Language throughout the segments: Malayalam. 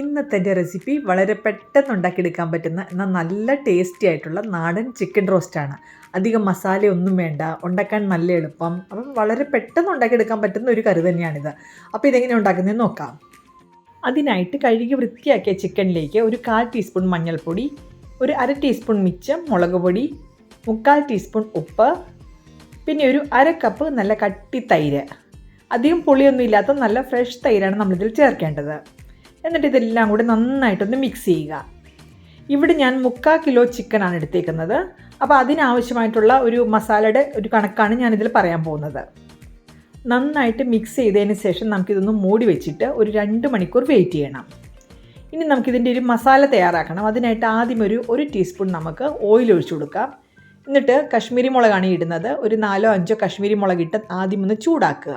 ഇന്നത്തെ റെസിപ്പി വളരെ പെട്ടെന്ന് ഉണ്ടാക്കിയെടുക്കാൻ പറ്റുന്ന എന്നാൽ നല്ല ടേസ്റ്റി ആയിട്ടുള്ള നാടൻ ചിക്കൻ റോസ്റ്റാണ് അധികം മസാലയൊന്നും വേണ്ട ഉണ്ടാക്കാൻ നല്ല എളുപ്പം. അപ്പം വളരെ പെട്ടെന്ന് ഉണ്ടാക്കിയെടുക്കാൻ പറ്റുന്ന ഒരു കറി തന്നെയാണിത്. അപ്പോൾ ഇതെങ്ങനെ ഉണ്ടാക്കുന്നതെന്ന് നോക്കാം. അതിനായിട്ട് കഴുകി വൃത്തിയാക്കിയ ചിക്കനിലേക്ക് ഒരു കാൽ ടീസ്പൂൺ മഞ്ഞൾപ്പൊടി ഒരു അര ടീസ്പൂൺ മിച്ചം മുളക് പൊടി മുക്കാൽ ടീസ്പൂൺ ഉപ്പ് പിന്നെ ഒരു അര കപ്പ് നല്ല കട്ടി തൈര്. അധികം പുളിയൊന്നും ഇല്ലാത്ത നല്ല ഫ്രഷ് തൈരാണ് നമ്മളിതിൽ ചേർക്കേണ്ടത്. എന്നിട്ട് ഇതെല്ലാം കൂടി നന്നായിട്ടൊന്ന് മിക്സ് ചെയ്യുക. ഇവിടെ ഞാൻ മുക്കാൽ കിലോ ചിക്കനാണ് എടുത്തേക്കുന്നത്. അപ്പോൾ അതിനാവശ്യമായിട്ടുള്ള ഒരു മസാലയുടെ ഒരു കണക്കാണ് ഞാനിതിൽ പറയാൻ പോകുന്നത്. നന്നായിട്ട് മിക്സ് ചെയ്തതിന് ശേഷം നമുക്കിതൊന്ന് മൂടി വെച്ചിട്ട് ഒരു രണ്ട് മണിക്കൂർ വെയിറ്റ് ചെയ്യണം. ഇനി നമുക്കിതിന്റെ ഒരു മസാല തയ്യാറാക്കണം. അതിനായിട്ട് ആദ്യം ഒരു ഒരു ടീസ്പൂൺ നമുക്ക് ഓയിൽ ഒഴിച്ചു കൊടുക്കാം. എന്നിട്ട് കശ്മീരി മുളകാണ് ഇടുന്നത്. ഒരു നാലോ അഞ്ചോ കശ്മീരി മുളക് ഇട്ട് ആദ്യം ഒന്ന് ചൂടാക്കുക.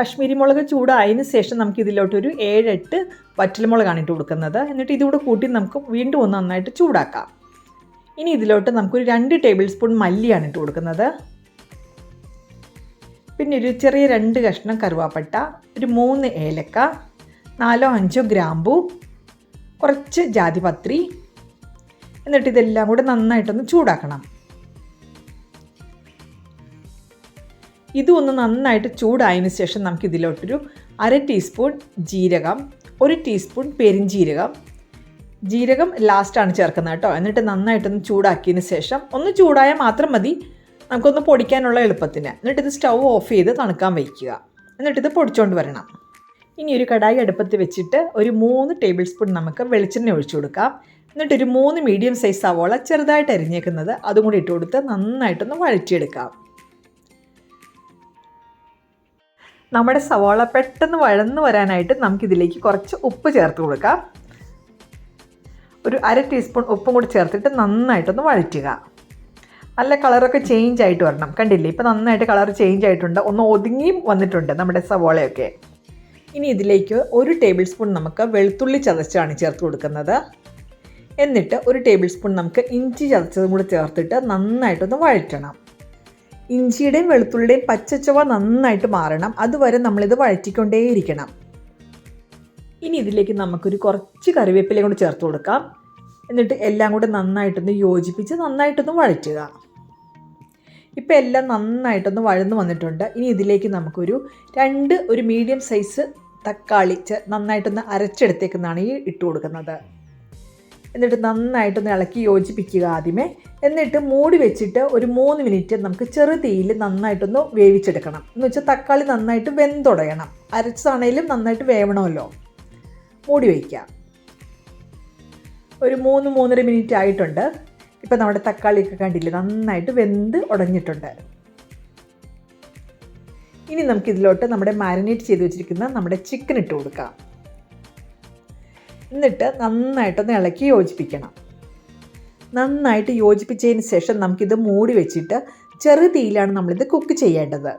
കശ്മീരി മുളക് ചൂടായതിന് ശേഷം നമുക്കിതിലോട്ടൊരു ഏഴെട്ട് വറ്റൽമുളകാണ് ഇട്ട് കൊടുക്കുന്നത്. എന്നിട്ട് ഇതുകൂടെ കൂട്ടി നമുക്ക് വീണ്ടും ഒന്ന് നന്നായിട്ട് ചൂടാക്കാം. ഇനി ഇതിലോട്ട് നമുക്കൊരു രണ്ട് ടേബിൾ സ്പൂൺ മല്ലിയാണ് ഇട്ട് കൊടുക്കുന്നത്. പിന്നെ ഒരു ചെറിയ രണ്ട് കഷ്ണം കറുവാപ്പട്ട ഒരു മൂന്ന് ഏലക്ക നാലോ അഞ്ചോ ഗ്രാമ്പു കുറച്ച് ജാതിപത്രി. എന്നിട്ട് ഇതെല്ലാം കൂടെ നന്നായിട്ടൊന്ന് ചൂടാക്കണം. ഇതും ഒന്ന് നന്നായിട്ട് ചൂടായതിനു ശേഷം നമുക്ക് ഇതിലോട്ടൊരു അര ടീസ്പൂൺ ജീരകം ഒരു ടീസ്പൂൺ പെരിഞ്ജീരകം. ജീരകം ലാസ്റ്റാണ് ചേർക്കുന്നത് കേട്ടോ. എന്നിട്ട് നന്നായിട്ടൊന്ന് ചൂടാക്കിയതിന് ശേഷം ഒന്ന് ചൂടായാൽ മാത്രം മതി. നമുക്കൊന്ന് പൊടിക്കാനുള്ള എളുപ്പത്തിന്. എന്നിട്ട് ഇത് സ്റ്റൗ ഓഫ് ചെയ്ത് തണുക്കാൻ വയ്ക്കുക എന്നിട്ടിത് പൊടിച്ചുകൊണ്ട് വരണം. ഇനി ഒരു കടായി അടുപ്പത്ത് വെച്ചിട്ട് ഒരു മൂന്ന് ടേബിൾ സ്പൂൺ നമുക്ക് വെളിച്ചെണ്ണ ഒഴിച്ചു കൊടുക്കാം. എന്നിട്ടൊരു മൂന്ന് മീഡിയം സൈസ് സവോള ചെറുതായിട്ട് അരിഞ്ഞേക്കുന്നത് അതും കൂടി ഇട്ട് കൊടുത്ത് നന്നായിട്ടൊന്ന് വഴറ്റിയെടുക്കാം. നമ്മുടെ സവാള പെട്ടെന്ന് വഴന്ന് വരാനായിട്ട് നമുക്കിതിലേക്ക് കുറച്ച് ഉപ്പ് ചേർത്ത് കൊടുക്കാം. ഒരു അര ടീസ്പൂൺ ഉപ്പും കൂടി ചേർത്തിട്ട് നന്നായിട്ടൊന്ന് വഴറ്റുക. നല്ല കളറൊക്കെ ചേഞ്ച് ആയിട്ട് വരണം. കണ്ടില്ലേ? ഇപ്പോൾ നന്നായിട്ട് കളർ ചേഞ്ച് ആയിട്ടുണ്ട്. ഒന്ന് ഒതുങ്ങിയും വന്നിട്ടുണ്ട് നമ്മുടെ സവോളയൊക്കെ. ഇനി ഇതിലേക്ക് ഒരു ടേബിൾ സ്പൂൺ നമുക്ക് വെളുത്തുള്ളി ചതച്ചാണ് ചേർത്ത് കൊടുക്കുന്നത്. എന്നിട്ട് ഒരു ടേബിൾ സ്പൂൺ നമുക്ക് ഇഞ്ചി ചതച്ചതും കൂടി ചേർത്തിട്ട് നന്നായിട്ടൊന്ന് വഴറ്റണം. ഇഞ്ചിയുടെയും വെളുത്തുള്ളിയുടെയും പച്ചച്ചുവ നന്നായിട്ട് മാറണം. അതുവരെ നമ്മളിത് വഴറ്റിക്കൊണ്ടേയിരിക്കണം. ഇനി ഇതിലേക്ക് നമുക്കൊരു കുറച്ച് കറിവേപ്പിലയും കൂടി ചേർത്ത് കൊടുക്കാം. എന്നിട്ട് എല്ലാം കൂടെ നന്നായിട്ടൊന്ന് യോജിപ്പിച്ച് നന്നായിട്ടൊന്ന് വഴറ്റുക. ഇപ്പോൾ എല്ലാം നന്നായിട്ടൊന്ന് വഴന്ന് വന്നിട്ടുണ്ട്. ഇനി ഇതിലേക്ക് നമുക്കൊരു രണ്ട് ഒരു മീഡിയം സൈസ് തക്കാളി നന്നായിട്ടൊന്ന് അരച്ചെടുത്തേക്കുന്നതാണ് ഈ ഇട്ട് കൊടുക്കുന്നത്. എന്നിട്ട് നന്നായിട്ടൊന്ന് ഇളക്കി യോജിപ്പിക്കുക ആദ്യമേ. എന്നിട്ട് മൂടി വെച്ചിട്ട് ഒരു മൂന്ന് മിനിറ്റ് നമുക്ക് ചെറു തീയിൽ നന്നായിട്ടൊന്ന് വേവിച്ചെടുക്കണം. എന്ന് വെച്ചാൽ തക്കാളി നന്നായിട്ട് വെന്തുടയണം. അരച്ചതാണേലും നന്നായിട്ട് വേവണമല്ലോ. മൂടി വയ്ക്കാം ഒരു മൂന്ന് മൂന്നര മിനിറ്റ് ആയിട്ടുണ്ട്. ഇപ്പം നമ്മുടെ തക്കാളിയൊക്കെ കണ്ടില്ലേ നന്നായിട്ട് വെന്ത് ഉടഞ്ഞിട്ടുണ്ട്. ഇനി നമുക്കിതിലോട്ട് നമ്മുടെ മാരിനേറ്റ് ചെയ്ത് വെച്ചിരിക്കുന്ന നമ്മുടെ ചിക്കൻ ഇട്ട് കൊടുക്കാം. എന്നിട്ട് നന്നായിട്ടൊന്ന് ഇളക്കി യോജിപ്പിക്കണം. നന്നായിട്ട് യോജിപ്പിച്ചതിന് ശേഷം നമുക്കിത് മൂടി വെച്ചിട്ട് ചെറു തീയിലാണ് നമ്മളിത് കുക്ക് ചെയ്യേണ്ടത്.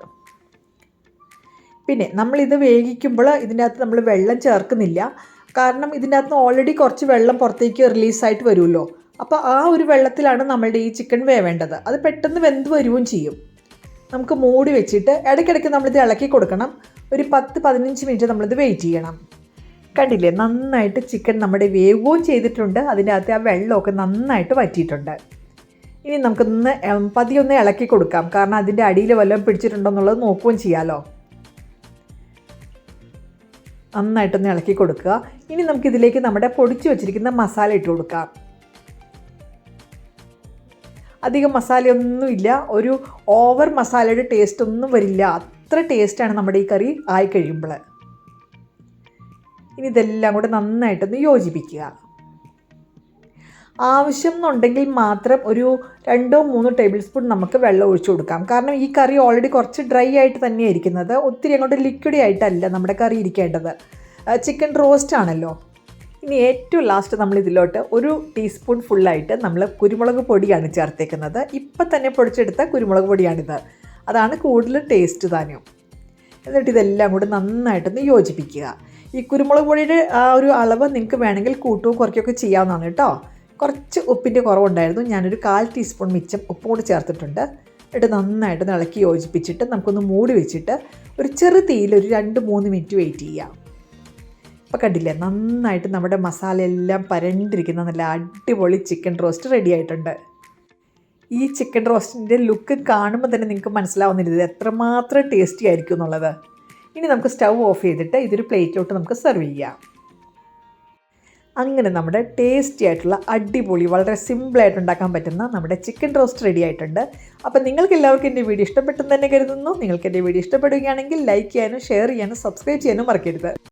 പിന്നെ നമ്മളിത് വേവിക്കുമ്പോൾ ഇതിന്റെ അകത്ത് നമ്മൾ വെള്ളം ചേർക്കുന്നില്ല. കാരണം ഇതിന്റെ അകത്ത് ഓൾറെഡി കുറച്ച് വെള്ളം പുറത്തേക്ക് റിലീസായിട്ട് വരുമല്ലോ. അപ്പോൾ ആ ഒരു വെള്ളത്തിലാണ് നമ്മളുടെ ഈ ചിക്കൻ വേവേണ്ടത്. അത് പെട്ടെന്ന് വെന്ത് വരുകയും ചെയ്യും. നമുക്ക് മൂടി വെച്ചിട്ട് ഇടയ്ക്കിടയ്ക്ക് നമ്മളിത് ഇളക്കി കൊടുക്കണം. ഒരു പത്ത് പതിനഞ്ച് മിനിറ്റ് നമ്മളിത് വെയിറ്റ് ചെയ്യണം. കണ്ടില്ലേ? നന്നായിട്ട് ചിക്കൻ നമ്മുടെ വേവുകയും ചെയ്തിട്ടുണ്ട്. അതിന്റെ അകത്ത് ആ വെള്ളമൊക്കെ നന്നായിട്ട് വറ്റിയിട്ടുണ്ട്. ഇനി നമുക്കൊന്ന് പതിയൊന്ന് ഇളക്കി കൊടുക്കാം. കാരണം അതിന്റെ അടിയിൽ വല്ലതും പിടിച്ചിട്ടുണ്ടോ എന്നുള്ളത് നോക്കുകയും ചെയ്യാമല്ലോ നന്നായിട്ടൊന്ന് ഇളക്കി കൊടുക്കുക. ഇനി നമുക്കിതിലേക്ക് നമ്മുടെ പൊടിച്ചു വെച്ചിരിക്കുന്ന മസാല ഇട്ട് കൊടുക്കാം. അധികം മസാലയൊന്നും ഇല്ല. ഒരു ഓവർ മസാലയുടെ ടേസ്റ്റ് ഒന്നും വരില്ല. അത്ര ടേസ്റ്റാണ് നമ്മുടെ ഈ കറി ആയി കഴിയുമ്പോൾ. ഇനി ഇതെല്ലാം കൂടെ നന്നായിട്ടൊന്ന് യോജിപ്പിക്കുക. ആവശ്യം എന്നുണ്ടെങ്കിൽ മാത്രം ഒരു രണ്ടോ മൂന്നോ ടേബിൾ സ്പൂൺ നമുക്ക് വെള്ളം ഒഴിച്ചു കൊടുക്കാം. കാരണം ഈ കറി ഓൾറെഡി കുറച്ച് ഡ്രൈ ആയിട്ട് തന്നെയാണ് ഇരിക്കുന്നത് ഒത്തിരി അങ്ങോട്ട് ലിക്വിഡി ആയിട്ടല്ല നമ്മുടെ കറി ഇരിക്കേണ്ടത്. ചിക്കൻ റോസ്റ്റ് ആണല്ലോ. ഇനി ഏറ്റവും ലാസ്റ്റ് നമ്മൾ ഇതിലോട്ട് ഒരു ടീസ്പൂൺ ഫുള്ളായിട്ട് നമ്മൾ കുരുമുളക് പൊടിയാണ് ചേർത്തേക്കുന്നത്. ഇപ്പം തന്നെ പൊടിച്ചെടുത്ത കുരുമുളക് പൊടിയാണിത്. അതാണ് കൂടുതൽ ടേസ്റ്റ് താനും. എന്നിട്ട് ഇതെല്ലാം കൂടി നന്നായിട്ടൊന്ന് യോജിപ്പിക്കുക. ഈ കുരുമുളക് പൊടിയുടെ ആ ഒരു അളവ് നിങ്ങൾക്ക് വേണമെങ്കിൽ കൂട്ടുകയോ കുറയ്ക്കുകയൊക്കെ ചെയ്യാവുന്നതാണ് കേട്ടോ. കുറച്ച് ഉപ്പിന്റെ കുറവുണ്ടായിരുന്നു. ഞാനൊരു കാൽ ടീസ്പൂൺ മിച്ചം ഉപ്പും കൂടി ചേർത്തിട്ടുണ്ട്. എന്നിട്ട് നന്നായിട്ട് ഇളക്കി യോജിപ്പിച്ചിട്ട് നമുക്കൊന്ന് മൂടി വെച്ചിട്ട് ഒരു ചെറു തീയിൽ ഒരു രണ്ട് മൂന്ന് മിനിറ്റ് വെയിറ്റ് ചെയ്യാം. അപ്പോൾ കണ്ടില്ലേ നന്നായിട്ട് നമ്മുടെ മസാല എല്ലാം പരണ്ടിരിക്കുന്ന നല്ല അടിപൊളി ചിക്കൻ റോസ്റ്റ് റെഡി ആയിട്ടുണ്ട്. ഈ ചിക്കൻ റോസ്റ്റിന്റെ ലുക്ക് കാണുമ്പോൾ തന്നെ നിങ്ങൾക്ക് മനസ്സിലാവുന്നില്ല ഇത് എത്രമാത്രം ടേസ്റ്റി ആയിരിക്കും എന്നുള്ളത്. ഇനി നമുക്ക് സ്റ്റൗ ഓഫ് ചെയ്തിട്ട് ഇതൊരു പ്ലേറ്റിലോട്ട് നമുക്ക് സെർവ് ചെയ്യാം. അങ്ങനെ നമ്മുടെ ടേസ്റ്റി ആയിട്ടുള്ള അടിപൊളി വളരെ സിമ്പിളായിട്ട് ഉണ്ടാക്കാൻ പറ്റുന്ന നമ്മുടെ ചിക്കൻ റോസ്റ്റ് റെഡി ആയിട്ടുണ്ട്. അപ്പോൾ നിങ്ങൾക്ക് എല്ലാവർക്കും എന്റെ വീഡിയോ ഇഷ്ടപ്പെട്ടെന്ന് തന്നെ കരുതുന്നു. നിങ്ങൾക്ക് എന്റെ വീഡിയോ ഇഷ്ടപ്പെടുകയാണെങ്കിൽ ലൈക്ക് ചെയ്യാനും ഷെയർ ചെയ്യാനും സബ്സ്ക്രൈബ് ചെയ്യാനും മറക്കരുത്.